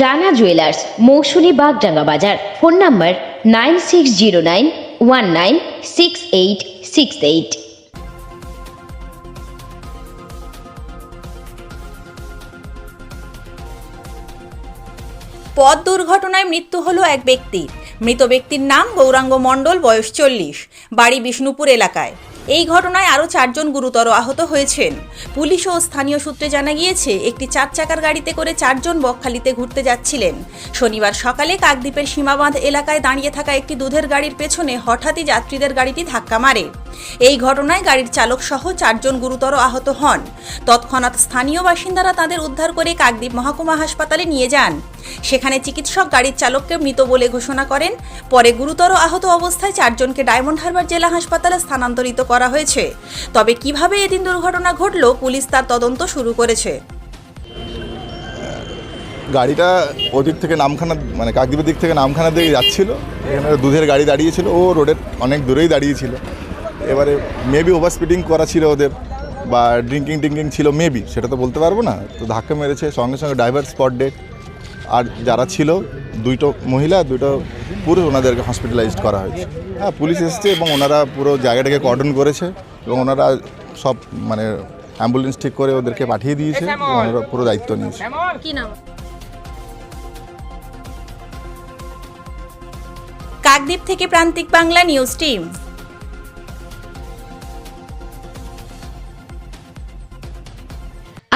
Rana jewellers Mousumi Bagdanga বাজার। Phone number nine six zero nine one nine six eight six eight. পথ দুর্ঘটনায় মৃত্যু হলো এক ব্যক্তির। মৃত ব্যক্তির নাম গৌরাঙ্গ মণ্ডল, বয়স চল্লিশ, বাড়ি বিষ্ণুপুর এলাকায়। এই ঘটনায় আরও চারজন গুরুতর আহত হয়েছেন। পুলিশ ও স্থানীয় সূত্রে জানা গিয়েছে, একটি চার চাকার গাড়িতে করে চারজন বকখালিতে ঘুরতে যাচ্ছিলেন। শনিবার সকালে কাকদ্বীপের সীমাবাঁধ এলাকায় দাঁড়িয়ে থাকা একটি দুধের গাড়ির পেছনে হঠাৎই যাত্রীদের গাড়িটি ধাক্কা মারে। এই ঘটনায় গাড়ির চালক সহ চারজন গুরুতর আহত হন। তৎক্ষণাৎ স্থানীয় বাসিন্দারা তাদের উদ্ধার করে কাকদ্বীপ মহকুমা হাসপাতালে নিয়ে যান। সেখানে চিকিৎসক গাড়ির চালককে মৃত বলে ঘোষণা করেন। পরে গুরুতর আহত অবস্থায় চারজনকে ডায়মন্ড হারবার জেলা হাসপাতালে স্থানান্তরিত করা হয়েছে। তবে কীভাবে এদিন দুর্ঘটনা ঘটল পুলিশ তার তদন্ত শুরু করেছে। গাড়িটা ওদিক থেকে নামখানা মানে কাকদ্বীপের দিক থেকে নামখানার দিকে যাচ্ছিল। এখানে দুধের গাড়ি দাঁড়িয়েছিল। ও রোডের অনেক দূরেই দাঁড়িয়েছিল। এবারে মেবি ওভার স্পিডিং করা ছিল ওদের বা ড্রিঙ্কিং টিঙ্কিং ছিল মেবি সেটা তো বলতে পারব না। তো ধাক্কা মেরেছে সঙ্গে সঙ্গে ড্রাইভার স্পট ডেট আর যারা ছিল দুইটো মহিলা দুটো পুরুষ ওনাদেরকে হসপিটালাইজড করা হয়েছে। হ্যাঁ পুলিশ এসেছে এবং ওনারা পুরো জায়গাটাকে কর্ডন করেছে এবং ওনারা সব মানে অ্যাম্বুলেন্স ঠিক করে ওদেরকে পাঠিয়ে দিয়েছে এবং ওনারা পুরো দায়িত্ব নিয়েছে। কাকদ্বীপ থেকে প্রান্তিক বাংলা নিউজ টিম।